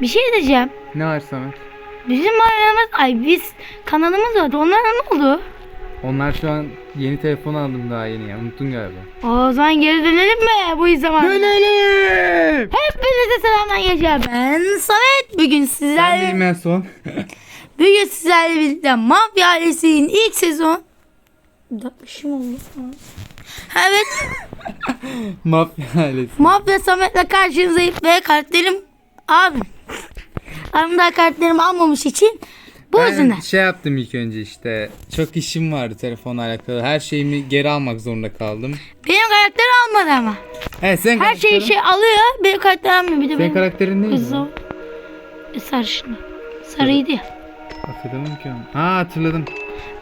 Bir şey diyeceğim. Ne var Samet? Bizim ailemiz, ay biz kanalımız vardı. Onlara ne oldu? Onlar şu an yeni telefon aldım daha yeni ya. Unuttun galiba. O zaman geri dönelim mi bu zaman? Dönelim. Hepinize selamlar geçer. Ben Samet. Bugün Ben sizlerle değilim en son. bugün sizlerle birlikte Mafya ailesinin ilk sezon Dakmışım oldu. Evet. Mafya ailesi. Mafya Samet'le karşınızdayım ve kartlarım abim. Daha kartlarımı almamış için bu. Ben şey yaptım ilk önce işte. Çok işim vardı telefonla alakalı. Her şeyimi geri almak zorunda kaldım. Benim karakteri almadı ama. Evet sen Her şeyi karakterin- şey alıyor. Benim karakteri almıyor. Bir de Senin benim karakterin neydi? kızım. Sarışın. Sarıydı ya. Hatırlamadım ki onu. Ha hatırladım.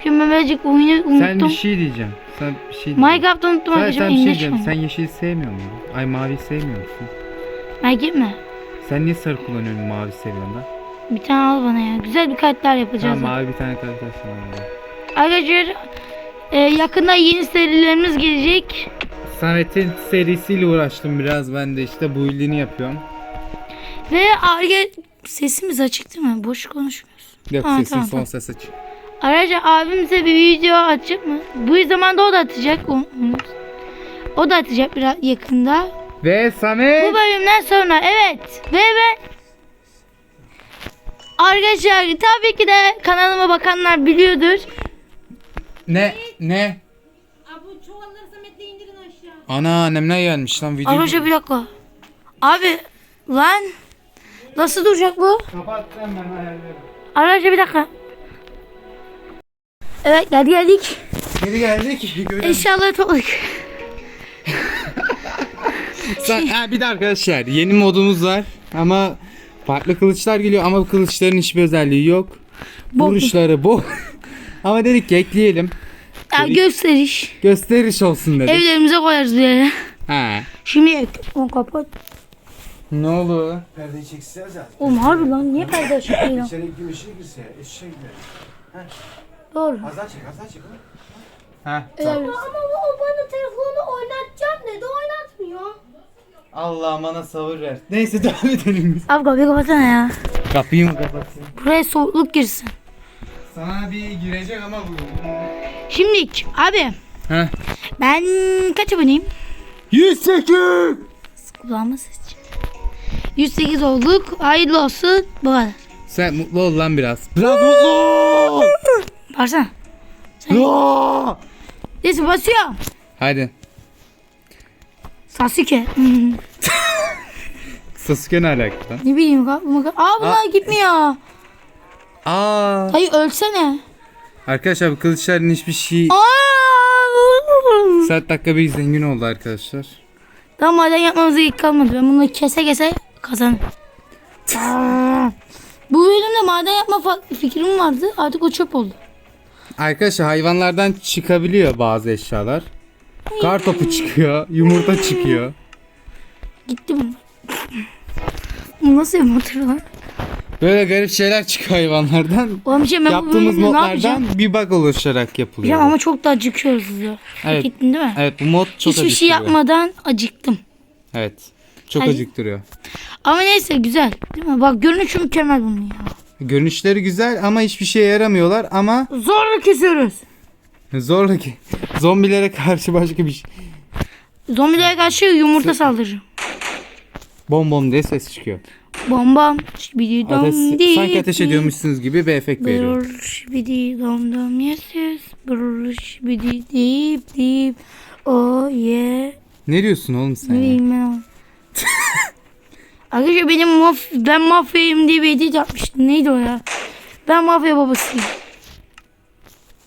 Şimdi ben birazcık oyunu unuttum. Sen bir şey diyeceğim. Sen bir şey diyeceğim. Minecraft'ı unuttum Sen, arkadaşlar. sen bir şey İngiliz diyeceğim. Sen yeşili sevmiyor musun? Ay mavi sevmiyor musun? Minecraft mi? Sen niye sarı kullanıyorsun mavi seviyorsun da? Bir tane al bana ya. Güzel bir kartlar yapacağız. Tamam mavi bir tane karakter sana. Arkadaşlar e, yakında yeni serilerimiz gelecek. Samet'in serisiyle uğraştım biraz ben de işte bu ildiğini yapıyorum. Ve arge sesimiz açık değil mi? Boş konuşmuyoruz. Yok Ha, sesin tamam, son tamam. ses aç. Ayrıca abim size bir video atacak mı? Bu zamanda o da atacak. O, o da atacak biraz yakında. Ve Samet. Bu bölümden sonra evet. Ve ve Arkadaşlar tabii ki de kanalıma bakanlar biliyordur. Ne? Ne? Abi çuvalları Samet'le indirin aşağı. Ana annemler gelmiş lan video. Arkadaşlar bir dakika. Abi lan nasıl duracak bu? Kapat sen ben ayarlarım. Arkadaşlar bir dakika. Evet geldi geldik. Geri geldik. Görüyorum. Eşyaları topladık. Sen, ha, bir de arkadaşlar yeni modumuz var ama farklı kılıçlar geliyor ama bu kılıçların hiçbir özelliği yok. Bok. Vuruşları bu. ama dedik ki ekleyelim. Ya gösteriş. Gösteriş olsun dedik. Evlerimize koyarız böyle. Ha. Şimdi onu kapat. Ne oldu? Perdeyi çekse zaten. Oğlum harbi lan niye perde açık değil lan? İçeri bir ışık girse, eşeğe gider. Doğru. Az daha çek, az daha çek. Ha. Ama o bana telefonu oynatacağım dedi oynatmıyor. Allah bana sabır ver. Neyse devam edelim biz. Abi kapıyı kapatsana ya. Kapıyı mı kapatayım? Buraya soğukluk girsin. Sana bir girecek ama bu. Şimdi abi Heh. ben kaç aboneyim? 108. Kulağıma çıktı. 108 olduk. Hayırlı olsun. Bu kadar. Sen mutlu ol lan biraz. Biraz mutlu ol. Baksana. Aa! Neyse basıyorum. Hadi. Sasuke. Sasuke ne alaka lan? ne bileyim. Aa bunlar gitmiyor. Aa. Hayır ölsene. Arkadaşlar bu kılıçların hiçbir şey... Aa! Saat dakika bir zengin oldu arkadaşlar. Tamam maden yapmamıza gerek kalmadı. Ben bunu kese kese. Aa! Bu bölümde maden yapma fikrim vardı. Artık o çöp oldu. Arkadaşlar hayvanlardan çıkabiliyor bazı eşyalar. Kar topu çıkıyor, yumurta çıkıyor. Gitti bu. Bu nasıl motor lan? Böyle garip şeyler çıkıyor hayvanlardan. Bir şey ben bu Yaptığımız bölümde ne yapacağım? modlardan bir bug oluşarak yapılıyor. Yapacağım ama çok da acıkıyoruz ya. Fark Evet. ettin değil mi? Evet bu mod çok Hiçbir şey acıktırıyor. yapmadan acıktım. Evet. Çok Hadi. acıktırıyor. Ama neyse güzel. Değil mi? Bak görünüşü mükemmel bunun ya. Görünüşleri güzel ama hiçbir şeye yaramıyorlar ama Zorla kesiyoruz. Zorla ki zombilere karşı başka bir şey. Zombilere karşı yumurta saldıracağım. Bom bom diye ses çıkıyor. Bombam. Şibidi dom Ateş, di. sanki ateş ediyormuşsunuz gibi bir efekt veriyor. Brrr şibidi dom dom yes yes. Brrr şibidi dip dip. Oh yeah. Ne diyorsun oğlum sen? Ne ya? ben. Arkadaşlar benim maf ben mafyayım diye bir edit yapmıştım. Neydi o ya? Ben mafya babasıyım.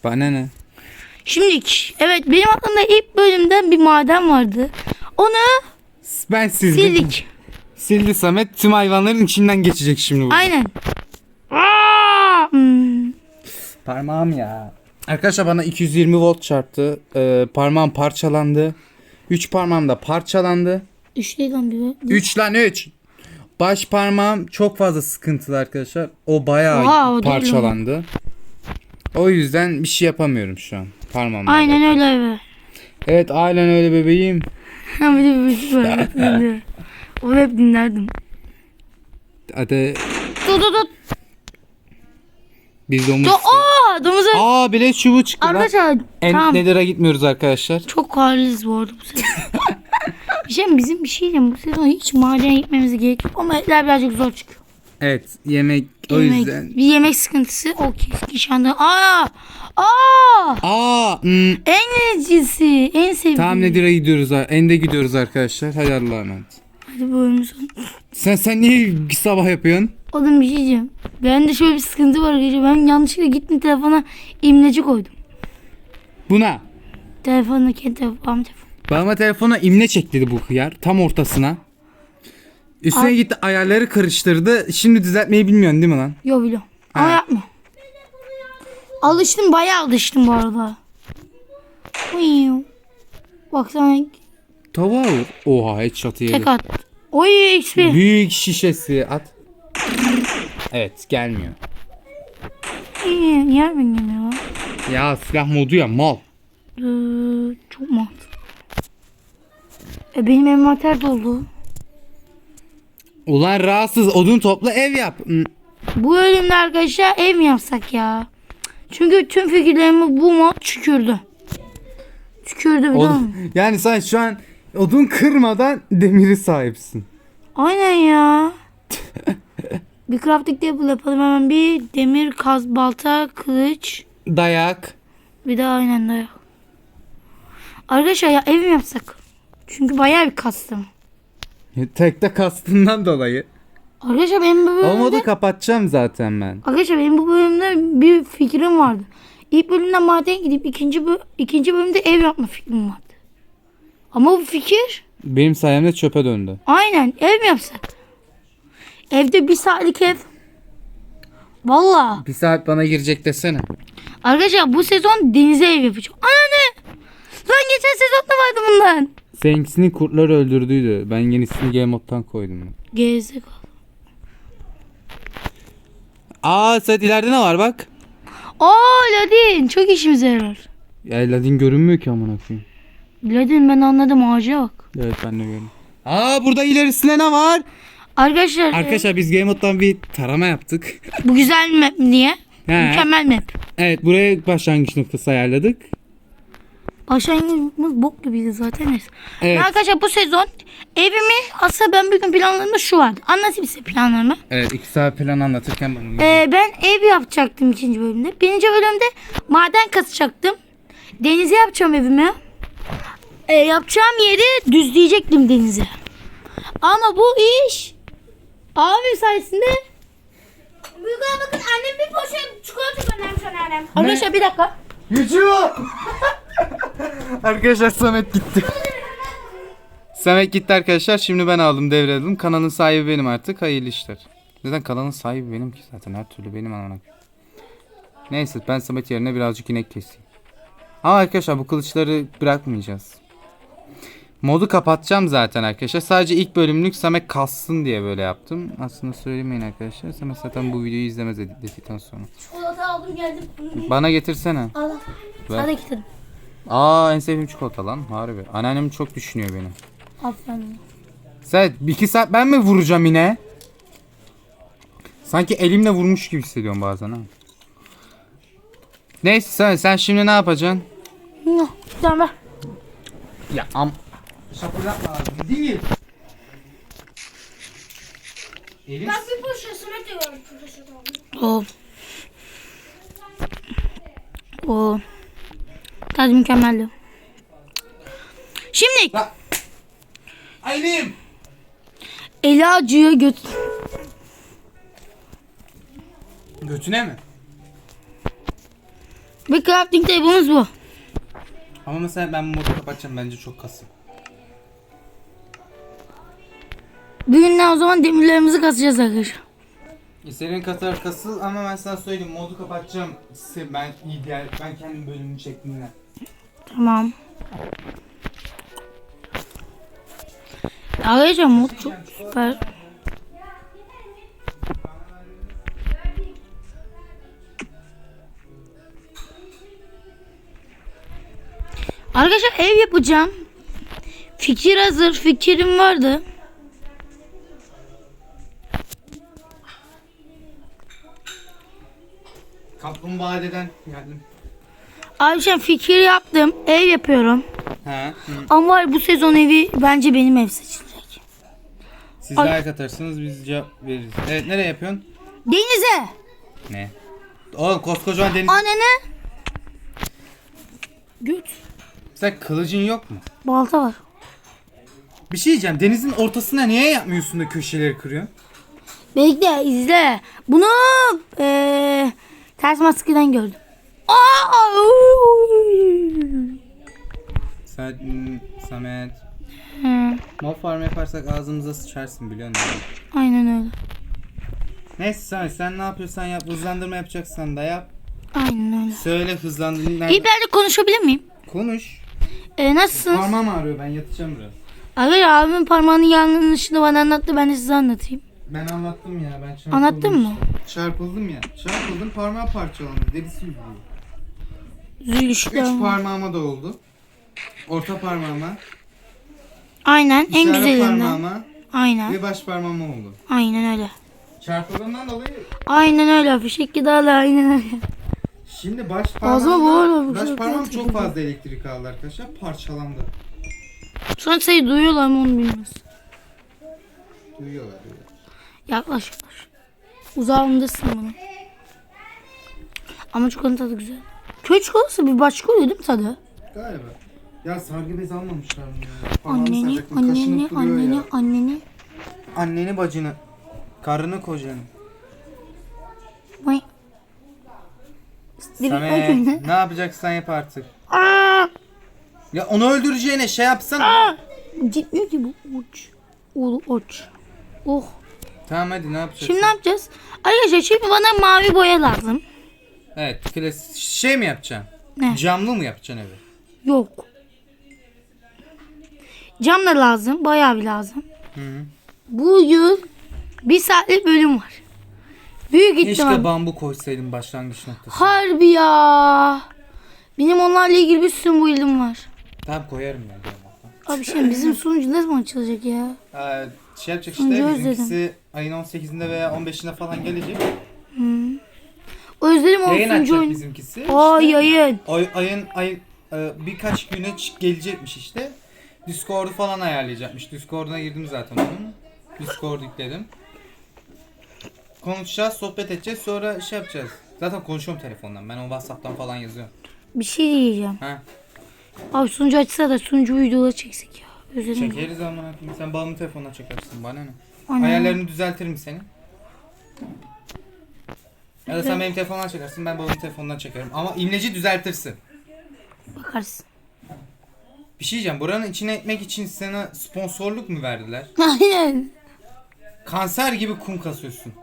Bana ne? Şimdi evet benim aklımda ilk bölümden bir maden vardı. Onu Ben sildim. sildik. Sildi Samet tüm hayvanların içinden geçecek şimdi bu. Aynen. Aa! Hmm. Parmağım ya. Arkadaşlar bana 220 volt çarptı. Ee, parmağım parçalandı. 3 parmağım da parçalandı. Üç değil lan bir. 3 lan 3. Baş parmağım çok fazla sıkıntılı arkadaşlar. O bayağı Oha, o değil parçalandı. O yüzden bir şey yapamıyorum şu an parmağımla. Aynen öyle be. Evet aynen öyle bebeğim. Ha bir de bir müzik var. Onu hep dinlerdim. Hadi Dur dur dur. biz domuz. Dur. Aa domuza. Aa bilet çubuğu çıktı lan. Arkadaşlar En tamam. Nether'a gitmiyoruz arkadaşlar. Çok haliz bu arada bu sezon. bir şey mi? bizim bir şey diyeyim bu sezon hiç madene gitmemize gerek yok ama etler birazcık zor çıkıyor. Evet yemek o Yemek- yüzden. Bir yemek sıkıntısı o kişanda. Aa! Aa! Aa hmm, En lezzesi, en sevdiğim. tamam Nether'a gidiyoruz. Ende gidiyoruz arkadaşlar. Hadi Allah'a emanet. Hadi bölümün sonu. Sen sen niye sabah yapıyorsun? Oğlum bir şey diyeceğim. Ben de şöyle bir sıkıntı var gece. Ben yanlışlıkla gittim telefona imleci koydum. Buna. Telefonuna kendi telefonum telefon. Bana telefona imle çek dedi bu hıyar. Tam ortasına. Üstüne Ay. gitti ayarları karıştırdı. Şimdi düzeltmeyi bilmiyorsun değil mi lan? Yo biliyorum. Ama Ha. yapma. Alıştım bayağı alıştım bu arada. Uyu. Baksana Tava vur. Oha headshot yedi. tek at. Oy XP. Büyük şişesi at. Evet gelmiyor. İyi, niye ben gelmiyor? Ya silah modu ya mal. Ee, çok mantıklı. E benim envanter doldu. Ulan rahatsız odun topla ev yap. Hmm, Bu bölümde arkadaşlar ev mi yapsak ya? Çünkü tüm fikirlerimi bu mod tükürdü. Tükürdü biliyor musun? yani sen şu an odun kırmadan demiri sahipsin. Aynen ya. bir crafting table yapalım hemen. Bir demir kaz balta kılıç. Dayak. Bir de aynen dayak. Arkadaşlar ya ev mi yapsak? Çünkü bayağı bir kastım. Tekte kastından dolayı. Arkadaşlar benim bu bölümde... modu kapatacağım zaten ben. Arkadaşlar benim bu bölümde bir fikrim vardı. İlk bölümde maden gidip ikinci bö- ikinci bölümde ev yapma fikrim vardı. Ama bu fikir Benim sayemde çöpe döndü. aynen ev mi yapsak? Evde bir saatlik ev. Valla. Bir saat bana girecek desene. Arkadaşlar bu sezon denize ev yapacağım. Anne! Lan geçen sezonda vardı bundan. Seninkisini kurtlar öldürdüydü. Ben yenisini Game Mode'dan koydum. Gerizekalı. Aa Sedat ileride ne var bak. Aa Ladin çok işimize yarar. Ya Ladin görünmüyor ki amına koyayım. Ladin ben anladım ağaca bak. Evet ben de gördüm. Aa burada ilerisinde ne var? Arkadaşlar, Arkadaşlar biz Game Mode'dan bir tarama yaptık. bu güzel map. He. Mükemmel map. Evet buraya başlangıç noktası ayarladık. Başlangıcımız bok gibiydi zaten. Neyse. Evet. Arkadaşlar bu sezon evimi aslında ben bir gün planlarımda şu vardı. Anlatayım size planlarımı. Evet iki saat plan anlatırken bana Ee, ben ev yapacaktım ikinci bölümde. Birinci bölümde maden kazacaktım. Denize yapacağım evimi. Ee, yapacağım yeri düzleyecektim denize. Ama bu iş abim sayesinde Büyükler bakın annem bir poşet çikolata göndermiş anneannem. Arkadaşlar bir dakika. Yüzüyor. arkadaşlar Samet gitti. Samet gitti arkadaşlar. Şimdi ben aldım devredildim. Kanalın sahibi benim artık. Hayırlı işler. Zaten kanalın sahibi benim ki zaten. Her türlü benim anlamına. Neyse ben Samet yerine birazcık inek keseyim. Ama arkadaşlar bu kılıçları bırakmayacağız. Modu kapatacağım zaten arkadaşlar. Sadece ilk bölümlük Samet kassın diye böyle yaptım. Aslında söylemeyin arkadaşlar. Samet zaten bu videoyu izlemez editledikten sonra. Çikolata aldım geldim. Bana getirsene. Al. Ver. Hadi gidelim. Aa en sevdiğim çikolata lan. Harbi. Anneannem çok düşünüyor beni. Aferin. Sen bir iki saat ben mi vuracağım yine? Sanki elimle vurmuş gibi hissediyorum bazen ha. Neyse sen, sen şimdi ne yapacaksın? Tamam ver. Ya am... Şapırdatma lazım değil. Elim... Bak bir poşet Samet de gördüm poşet aldım. O. O. Tadı mükemmeldi. Şimdi Ay elim! Elacı'ya göt... Götüne mi? Bir crafting table'ımız bu. Ama mesela ben modu kapatacağım bence çok kasım. Bugünden o zaman demirlerimizi kasacağız arkadaşlar. İstediğin kadar kasıl ama ben sana söyleyeyim modu kapatacağım. Se- Ben ideal, ben kendim bölümünü çektiğimden. Tamam. Arkadaşlar mod çok süper. Arkadaşlar ev yapacağım. Fikir hazır. Fikrim vardı. Kaplumbağa'dan geldim. Abi fikir yaptım. Ev yapıyorum. Hı. Ama var bu sezon evi bence benim ev seçilecek. Siz Ay- like atarsınız biz cevap veririz. Evet nereye yapıyorsun? Denize. Ne? Oğlum koskocaman deniz. Annene. Güç. Sen kılıcın yok mu? Balta var. Bir şey diyeceğim. Denizin ortasına niye yapmıyorsun da köşeleri kırıyorsun? Bekle izle. Bunu eee ters maskeden gördüm. Aa! Sen, hmm, Samet. Hı, Mob farm yaparsak ağzımıza sıçarsın biliyor musun? aynen öyle. Neyse Samet sen ne yapıyorsan yap. Hızlandırma yapacaksan da yap. Aynen öyle. Söyle hızlandırma. De konuşabilir miyim? Konuş. Ee, nasılsınız? Parmağım ağrıyor ben yatacağım biraz. Abi abimin parmağının yanlışını bana anlattı ben de size anlatayım. Ben anlattım ya ben çarpıldım. Anlattın mı? Çarpıldım ya. Çarpıldım parmağı parçalandı. Derisi yüzüyor. Zülüşler. Üç parmağıma da oldu. Orta parmağıma, Aynen en işaret güzelinden. parmağıma Aynen. ve baş parmağıma oldu. Aynen öyle. Çarpıldığımdan dolayı Aynen öyle. Fişek gidarla aynen öyle. şimdi baş Ağzıma boğar parmağım baş şey parmağım çok fazla elektrik aldı arkadaşlar. Parçalandı. Son sayı duyuyorlar mı onu. Duyuyorlar duyuyorlar. Yaklaş yaklaş. Uzağımdasın bunu. Ama çikolata tadı güzel. Köy çikolatası bir başka oluyor değil mi tadı? Galiba. Ya sargı bez almamışlar mı ya? Anneni, anneni, kaşınıp duruyor anneni, ya. anneni. Anneni bacını. Karını kocanı. Vay. Direkt Samet ne yapacaksan yap artık. Aa! Ya onu öldüreceğine şey yapsan. Gitmiyor ki bu uç. Ulu uç. Oh. Tamam hadi ne yapacaksın? Şimdi ne yapacağız? Arkadaşlar şimdi bana mavi boya lazım. Evet klas şey mi yapacaksın? Ne? Camlı mı yapacaksın evi? Yok. Cam da lazım. Bayağı bir lazım. Hı -hı. Bu yıl bir saatlik bölüm var. Büyük Keşke ihtimal. bambu koysaydın başlangıç noktası. Harbi ya. Benim onlarla ilgili bir sürü build'im var. Tamam koyarım ya. Abi şimdi bizim sunucu ne zaman açılacak ya? Ee, şey yapacak işte özledim. bizimkisi ayın 18'inde veya 15'inde falan gelecek. Özlerim o Yayın açacak oyun. bizimkisi. Aa İşte yayın. ay, ayın ay, e, birkaç güne gelecekmiş işte. Discord'u falan ayarlayacakmış. Discord'una girdim zaten onun. Discord yükledim. Konuşacağız, sohbet edeceğiz. Sonra şey yapacağız. Zaten konuşuyorum telefondan. Ben o WhatsApp'tan falan yazıyorum. Bir şey diyeceğim. Ha, Abi sunucu açsa da sunucu videoları çeksek ya. Özledim. çekeriz ama sen babamın telefonuna çekersin. Bana ne? Ana. Ayarlarını düzeltirim senin. Ya da sen benim telefondan çekersin, ben babamın telefonundan çekerim. Ama imleci düzeltirsin. Bakarsın. Bir şey diyeceğim, buranın içine etmek için sana sponsorluk mu verdiler? Aynen. Kanser gibi kum kasıyorsun.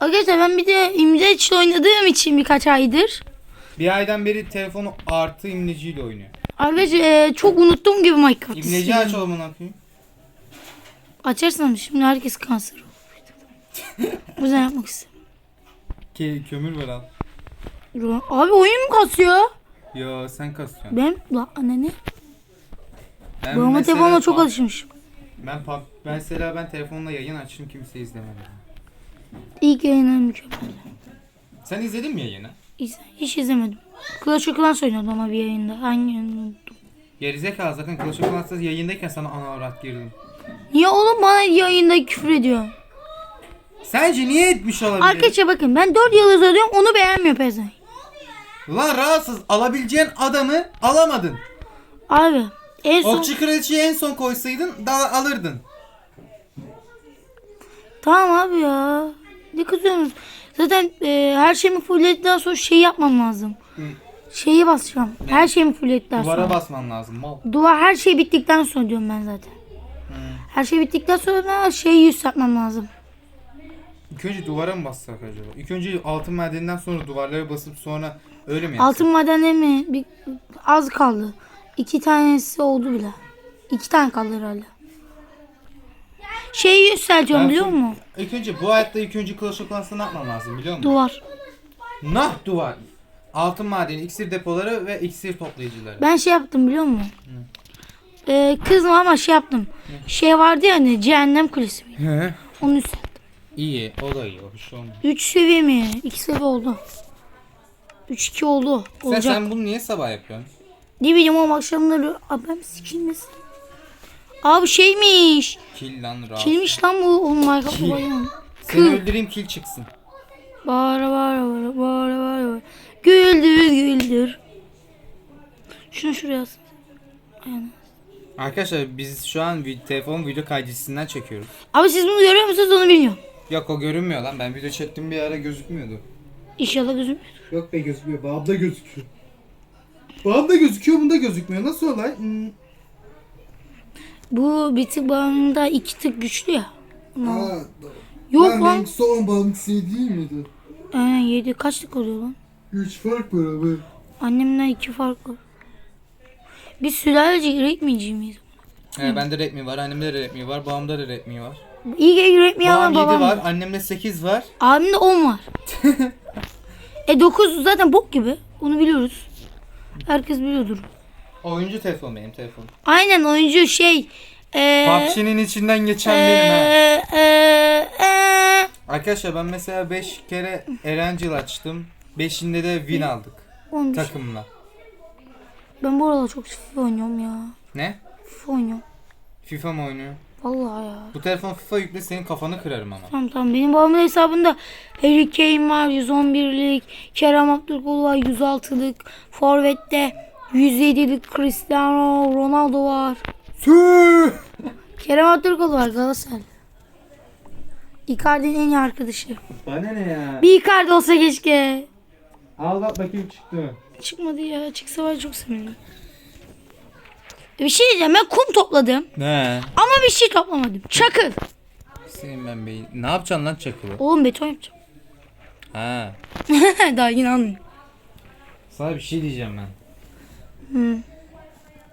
Arkadaşlar ben bir de imleç oynadığım için birkaç aydır. Bir aydan beri telefonu artı imleciyle oynuyor. Arkadaşlar e, çok unuttum gibi Minecraft istiyorum. aç oğlum ne yapayım? Açarsın ama şimdi herkes kanser olur. o yüzden yapmak istedim. Ke kömür ver al. Abi oyun mu kasıyor? Yo sen kasıyorsun. Ben la anneni. Ben Babama mesela telefonla çok pub- alışmış. Ben pub- ben mesela ben telefonla yayın açtım kimse izlemedi. İlk yayınlar mükemmel. Sen izledin mi yayını? İz- Hiç izlemedim. Clash of Clans oynadım ama bir yayında. Hangi unuttum. Gerizekalı zaten Clash of Clans'ta yayındayken sana ana avrat girdim. Niye oğlum bana yayında küfür ediyor? Sence niye etmiş olabilir? Arkadaşlar bakın ben 4 yıldız alıyorum onu beğenmiyor Pezay. Lan rahatsız alabileceğin adamı alamadın. Abi en son Okçu kraliçeyi en son koysaydın da alırdın. tamam abi ya. Ne kızıyorsunuz? Zaten e, her şeyimi fullledikten sonra şey yapmam lazım. Şeyi basacağım. Her şeyimi fullledikten sonra. Duvara basman lazım mal. Duvar her şey bittikten sonra diyorum ben zaten. Her şey bittikten sonra şeyi yükseltmem lazım. İlk önce duvara mı bassak acaba? İlk önce altın madeninden sonra duvarlara basıp sonra öyle mi yapsak? Altın madenleri mi? Bir, az kaldı. İki tanesi oldu bile. İki tane kaldı herhalde. Şeyi yükseltiyorum biliyor musun? İlk önce bu hayatta ilk önce Clash of Clans'ta ne yapman lazım biliyor musun? Duvar. Nah duvar. Altın madeni, iksir depoları ve iksir toplayıcıları. Ben şey yaptım biliyor musun? Ee, kızım ama şey yaptım. Şey vardı ya hani cehennem kulesi miydi? He. Onu yükselttim. İyi, o da iyi, şey olmuyor. 3 seviye mi? 2 seviye oldu. 3-2 oldu. Sen, Olacak. sen bunu niye sabah yapıyorsun? Ne bileyim ama akşamları Abi ben sikilmesin. Abi şeymiş. Kill lan rahat. Kilmiş lan bu. Oh my god. bayım. Seni öldüreyim kill çıksın. Bağıra bağıra bağıra bağıra bağıra bağıra. Güldür güldür. Şunu şuraya asın. Arkadaşlar biz şu an vi- telefon video kaydedicisinden çekiyoruz. Abi siz bunu görüyor musunuz onu bilmiyorum. Yok o görünmüyor lan. Ben video çektim bir ara gözükmüyordu. İnşallah gözüm. Yok be gözükmüyor. Babamda gözüküyor. Babamda gözüküyor bunda gözükmüyor. Nasıl olay? Hmm. Bu bir tık bağımında iki tık güçlü ya. Aa, Yok ben lan. son bağımlısı değil miydi? Aynen yedi kaçlık oluyor lan? Üç fark var abi. Annemden iki fark var. Biz sülalece üretmeyeceğiz miyiz? Ee, bende Redmi var, annemde de Redmi var, babamda da Redmi var. İyi ki üretmeyen Babam var 7 babam. var, annemde 8 var. Abimde 10 var. e 9 zaten bok gibi. Onu biliyoruz. Herkes biliyordur. Oyuncu telefon benim telefon. Aynen oyuncu şey. Eee PUBG'nin içinden geçen benim ha. eee, eee. Arkadaşlar ben mesela 5 kere Erencil açtım. 5'inde de win aldık Oğlum, takımla. Ben bu arada çok FIFA oynuyorum ya. Ne? FIFA oynuyorum. FIFA mı oynuyor? Vallahi ya. Bu telefon FIFA yükle senin kafanı kırarım ama. Tamam tamam benim babamın hesabında Harry Kane var 111'lik, Kerem Aktürkoğlu var 106'lık, Forvet'te 107'lik Cristiano Ronaldo var. Kerem Aktürkoğlu var Galatasaray. Icardi'nin en iyi arkadaşı. Bana ne ya? Bir Icardi olsa keşke. Al bak bakayım çıktı. Çıkmadı ya. Çıksa var çok sevinirim. Bir şey diyeceğim ben kum topladım Ne? ama bir şey toplamadım. Çakıl. Senin ben beyin. Ne yapacaksın lan çakılı? Oğlum beton yapacağım. Ha. Daha yine anlıyorum. Sana bir şey diyeceğim ben. Hı.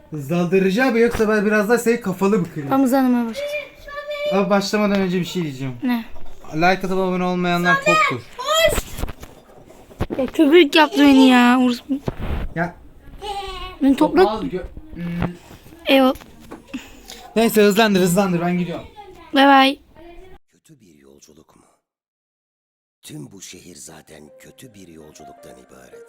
Hızlandırıcı abi yoksa ben biraz daha senin kafalı bir kırayım. Tam hızlanmaya başladı. Abi başlamadan önce bir şey diyeceğim. Ne? Like atıp abone olmayanlar toptur. Ya köpük yaptı beni ya. Urus- Ya Beni toprak. Gö- Eyvah. Neyse hızlandır hızlandır ben gidiyorum. Bay bay. Kötü bir yolculuk mu? Tüm bu şehir zaten kötü bir yolculuktan ibaret.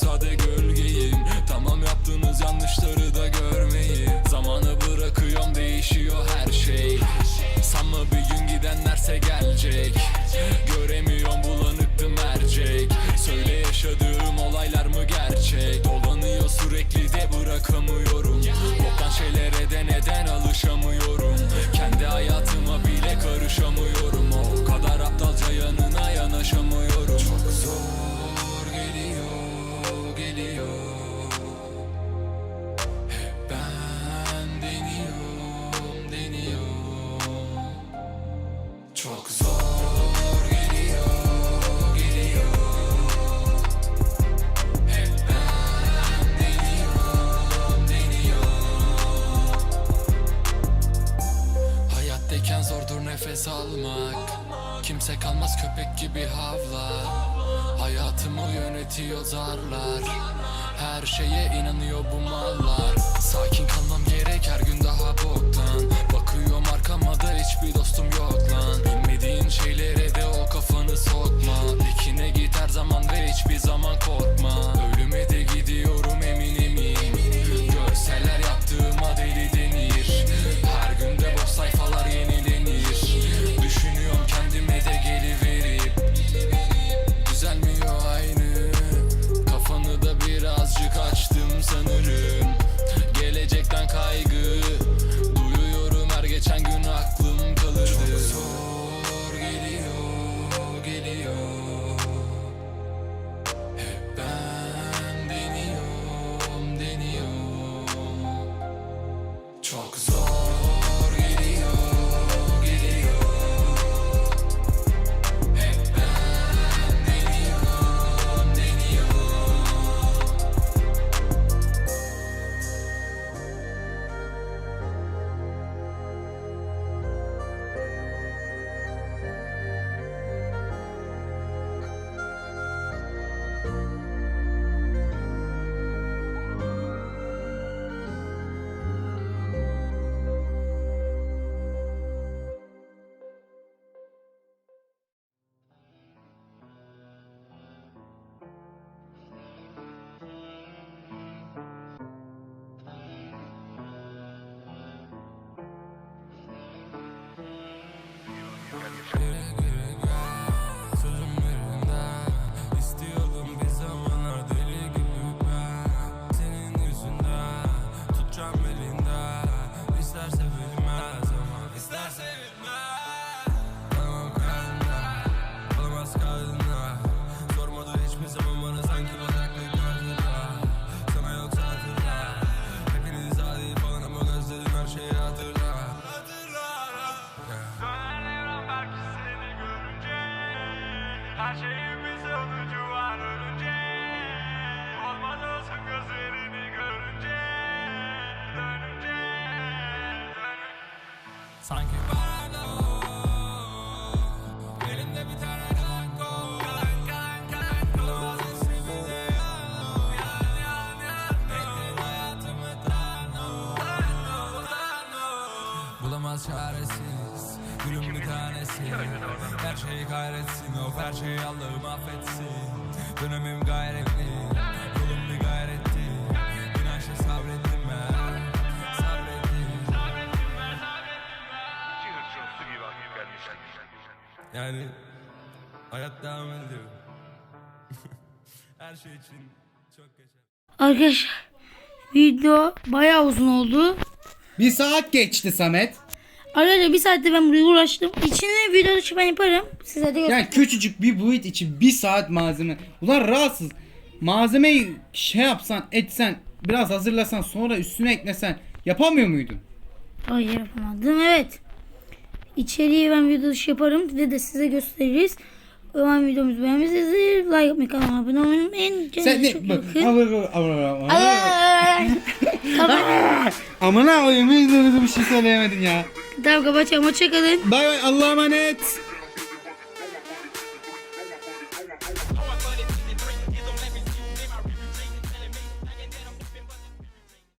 Sade gölgeyim. Tamam yaptığınız yanlışları da görmeyin. Zamanı bırakıyorum değişiyor her şey. Sanma bir gün gidenlerse gelecek? Göremiyorum bulanıktı mercek. Söyle yaşadığım olaylar mı gerçek? Dolanıyor sürekli de bırakamıyorum. Boktan şeylere de neden alışamıyorum hiçbir zaman korkma Bulamaz çaresiz Gülüm bir tanesi. Her şeyi kahretsin Of her şeyi Allah'ım affetsin. Dönemim gayretli Yani hayat devam ediyor. Her şey için çok geçer. Arkadaşlar video bayağı uzun oldu. Bir saat geçti Samet. Arkadaşlar bir saatte ben buraya uğraştım. İçine video dışı ben yaparım. Size de göstereyim. Yani küçücük bir boyut için bir saat malzeme. Ulan rahatsız. Malzemeyi şey yapsan etsen biraz hazırlasan sonra üstüne eklesen yapamıyor muydun? Hayır yapamadım evet. İçeriği ben video dışı yaparım. Bir de size gösteririz. Umarım videomuzu beğenmişsinizdir. Like yapmayı kanalıma abone olmayı unutmayın. Sen Kendinize ne çok bak. bakın. Ay. Amına koyayım bir bir şey söyleyemedin ya. Tamam kapatacağım. Hoşçakalın. Bay bay Allah'a emanet.